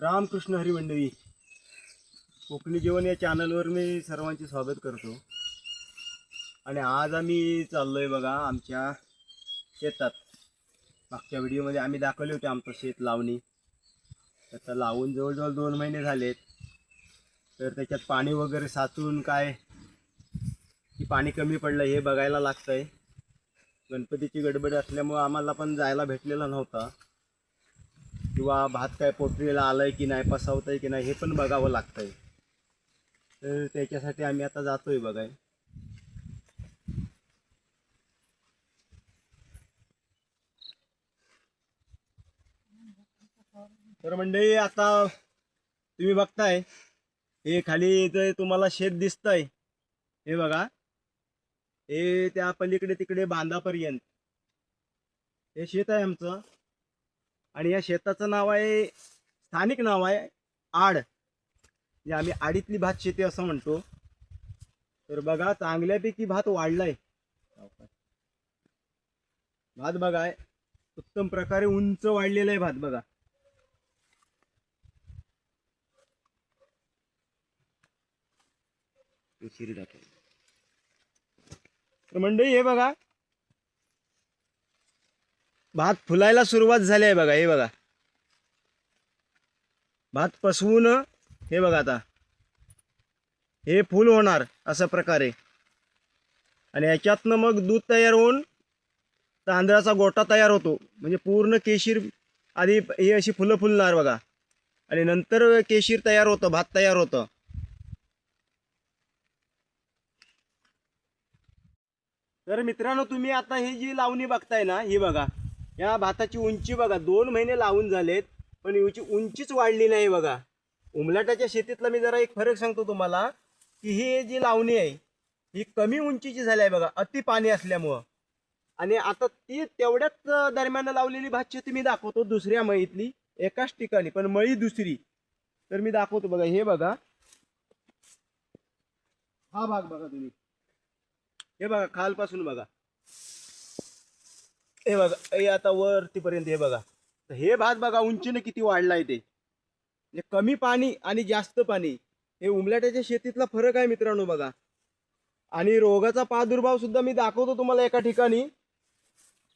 रामकृष्ण हरी मंडळी कोकणी जेवण या चॅनलवर मी सर्वांचे स्वागत करतो. आणि आज आम्ही चाललो आहे बघा आमच्या शेतात. मागच्या व्हिडिओमध्ये आम्ही दाखवले होते आमचं शेत लावणी. आता लावून जवळजवळ दोन महिने झालेत. तर त्याच्यात पाणी वगैरे साचून काय की पाणी कमी पडलं हे बघायला लागतंय. गणपतीची गडबड असल्यामुळं आम्हाला पण जायला भेटलेलं नव्हतं. किंवा भात काय पोटरीला आहे की नाही पसावतंय की नाही हे पण बघावं लागतंय. तर त्याच्यासाठी आम्ही आता जातोय बघाय. तर मंडळी आता तुम्ही बघताय हे खाली जे तुम्हाला शेत दिसतंय हे बघा. हे त्या पलीकडे तिकडे बांधापर्यंत. हे शेत आहे आमचं. आणि या शेताचं नाव आहे स्थानिक नाव आहे आड. जे आम्ही आडीतली भात शेती असं म्हणतो. तर बघा चांगल्यापैकी भात वाढलाय. भात बघा उत्तम प्रकारे उंच वाढलेला आहे भात बघा. तर मंडळी हे बघा भात फुलायला सुरुवात झाली आहे बघा हे बघा. भात पसवून हे बघा आता. हे फुल होणार अशा प्रकारे. आणि याच्यातनं मग दूध तयार होऊन तांदळाचा गोटा तयार होतो. म्हणजे पूर्ण केशीर आधी हे अशी फुलं फुलणार बघा. आणि नंतर केशीर तयार होतं भात तयार होतं. तर मित्रांनो तुम्ही आता ही जी लावणी बघताय ना ही बघा. या भाताची उंची बघा दोन महिने लावून झालेत पण याची उंचीच वाढली नाही बघा. उमलाटाच्या शेतीतला मी जरा एक फरक सांगतो तुम्हाला की ही जी लावणी आहे ही कमी उंचीची झाली आहे बघा अति पाणी असल्यामुळं. आणि आता ती तेवढ्याच दरम्यान लावलेली भातशेती मी दाखवतो दुसऱ्या मळीतली एकाच ठिकाणी पण मळी दुसरी. तर मी दाखवतो बघा हे बघा. हा भाग बघा तुम्ही. हे बघा खालपासून बघा. हे बघा हे आता वरतीपर्यंत हे बघा. तर हे भात बघा उंचीनं किती वाढलाय ते. म्हणजे कमी पाणी आणि जास्त पाणी. हे उमलाट्याच्या शेतीतला फरक आहे मित्रांनो बघा. आणि रोगाचा प्रादुर्भाव सुद्धा मी दाखवतो तुम्हाला एका ठिकाणी.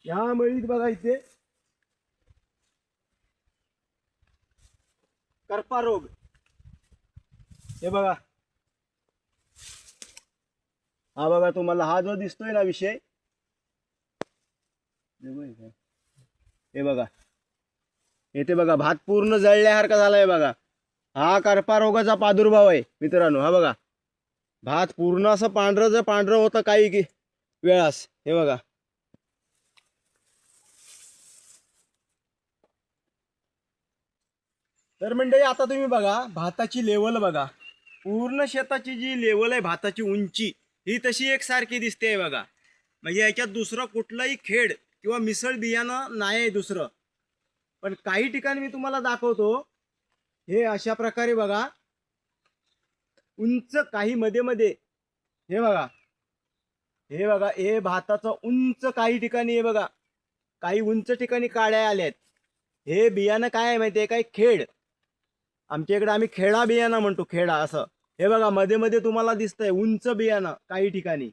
ह्या मळीत बघा इथे. करपा रोग. हे बघा. हा बघा तुम्हाला हा जो दिसतोय ना विषय हे बघा. येथे बघा भात पूर्ण जळल्यासारखा झालाय बघा. हा करपा रोगाचा प्रादुर्भाव आहे मित्रांनो. हा बघा. भात पूर्ण असं पांढरं जर पांढरं होतं काही की वेळास. हे बघा. तर म्हणजे आता तुम्ही बघा भाताची लेवल बघा. पूर्ण शेताची जी लेवल आहे भाताची उंची ही तशी एकसारखी दिसते बघा. म्हणजे याच्यात दुसरं कुठलाही खेड किंवा मिसळ बियाणं नाही आहे दुसरं. पण काही ठिकाणी मी तुम्हाला दाखवतो हे अशा प्रकारे बघा. उंच काही मध्ये मध्ये हे बघा. हे बघा हे भाताचं उंच काही ठिकाणी हे बघा. काही उंच ठिकाणी काड्या आल्यात हे बियाणं काय आहे माहिती आहे काय खेड. आमच्या इकडे आम्ही खेडा बियाणं म्हणतो खेडा असं. हे बघा मध्ये मध्ये तुम्हाला दिसतंय उंच बियाणं काही ठिकाणी.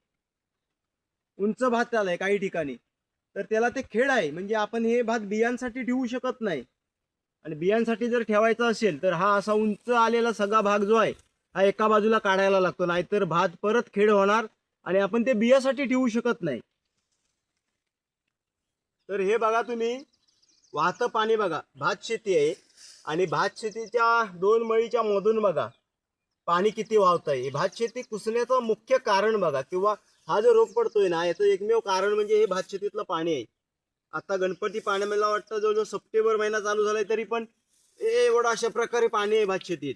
उंच भात आलंय काही ठिकाणी. तर त्याला ते खेड आहे. म्हणजे आपण हे भात बियांसाठी ठेवू शकत नाही. आणि बियांसाठी जर ठेवायचा असेल तर हा असा उंच आलेला सगळा भाग जो आहे हा एका बाजूला काढायला लागतो. नाहीतर भात परत खेड होणार आणि आपण ते बियासाठी ठेवू शकत नाही. तर हे बघा तुम्ही. वाहतं पाणी बघा. भात शेती आहे. आणि भात शेतीच्या दोन मळीच्या मधून बघा पाणी किती वाहत आहे भात शेती कुसण्याचं मुख्य कारण बघा. किंवा हा जो रोग पडतोय ना याचं एकमेव कारण म्हणजे हे भात शेतीतलं पाणी आहे. आता गणपती पाणी मला वाटतं जवळजवळ सप्टेंबर महिना चालू झालाय तरी पण एवढं अशा प्रकारे पाणी आहे भात शेतीत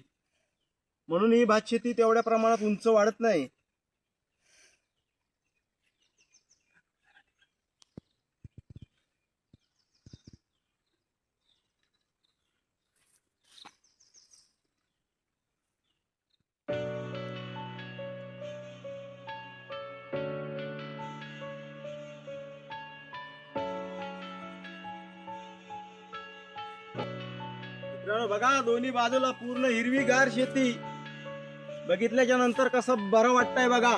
म्हणून ही भात शेती तेवढ्या प्रमाणात उंच वाढत नाही. मित्रांनो बघा दोन्ही बाजूला पूर्ण हिरवीगार शेती. बघितल्याच्या नंतर कसं बरं वाटतंय बघा.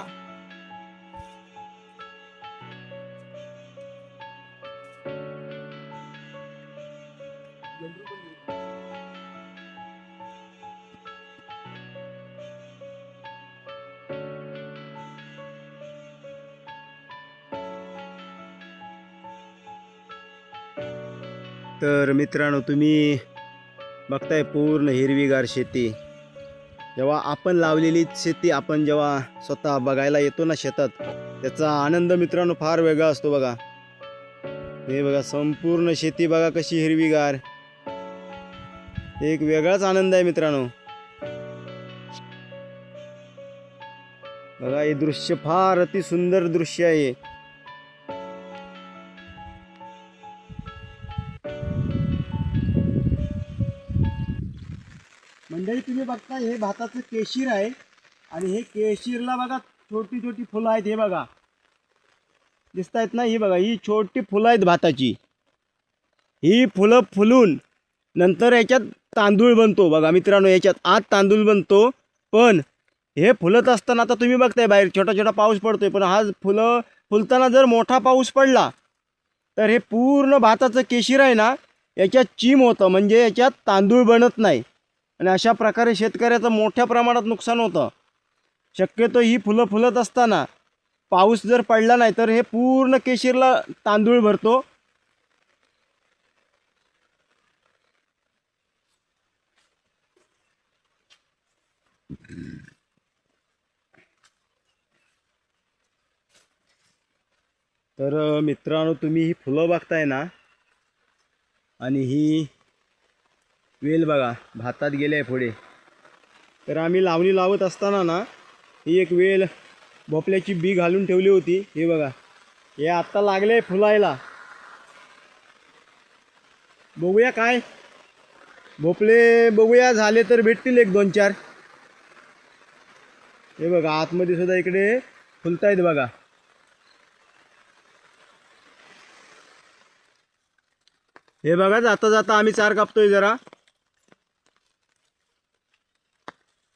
तर मित्रांनो तुम्ही बघताय पूर्ण हिरवीगार शेती. जेव्हा आपण लावलेली शेती आपण जेव्हा स्वतः बघायला येतो ना शेतात त्याचा आनंद मित्रांनो फार वेगळा असतो बघा. हे बघा संपूर्ण शेती बघा कशी हिरवीगार. एक वेगळाच आनंद आहे मित्रांनो. बघा हे दृश्य फार अति सुंदर दृश्य आहे. तुम्ही बघता हे भाताचं केशीर आहे. आणि हे केशीरला बघा छोटी छोटी फुलं आहेत हे बघा. दिसत आहेत ना? ही बघा ही छोटी फुलं आहेत भाताची. ही फुलं फुलून नंतर याच्यात तांदूळ बनतो. बघा मित्रांनो याच्यात आत तांदूळ बनतो. पण हे फुलत असताना आता तुम्ही बघताय बाहेर छोटा छोटा पाऊस पडतोय. पण हा फुलं फुलताना जर मोठा पाऊस पडला तर हे पूर्ण भाताचं केशीर आहे ना याच्यात चिम होतं. म्हणजे याच्यात तांदूळ बनत नाही. आणि अशा प्रकारे शेतकऱ्याचं मोठ्या प्रमाणात नुकसान होतं. शक्यतो ही फुलं फुलत असताना पाऊस जर पडला नाही तर हे पूर्ण केशीरला तांदूळ भरतो. तर मित्रांनो तुम्ही ही फुलं बघताय ना? आणि ही वेल बघा भातात गेले आहे पुढे. तर आम्ही लावणी लावत असताना ना ही एक वेल भोपल्याची बी घालून ठेवली होती. हे बघा हे आत्ता लागले फुलायला. बघूया काय? भोपले बघूया झाले तर भेटतील एक दोन चार. हे बघा आतमध्ये सुद्धा इकडे फुलतायत बघा. हे बघा जाता जाता आम्ही चार कापतोय जरा.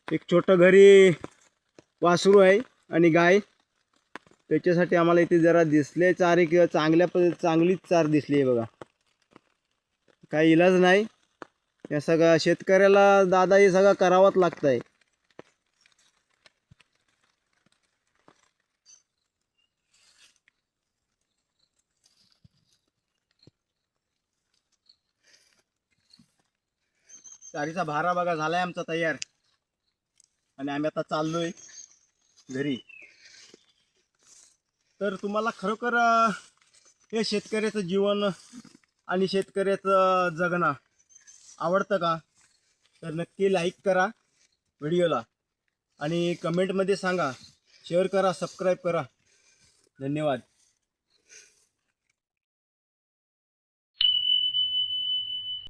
एक छोटं घरी वासरू आहे आणि गाय. त्याच्यासाठी आम्हाला इथे जरा दिसले चारे किंवा चांगल्या पद्धत चांगलीच चार दिसली आहे बघा. काही इलाज नाही. या सगळ्या शेतकऱ्याला दादा हे सगळं करावंच लागतं आहे चारीचा भारा बघा झालाय आमचा तयार. आणि आम्ही आता चाललोय घरी. तर तुम्हाला खरोखर हे शेतकऱ्याचं जीवन आणि शेतकऱ्याचं जगणं आवडतं का? तर नक्की लाईक करा व्हिडिओला आणि कमेंटमध्ये सांगा. शेअर करा सबस्क्राईब करा. धन्यवाद.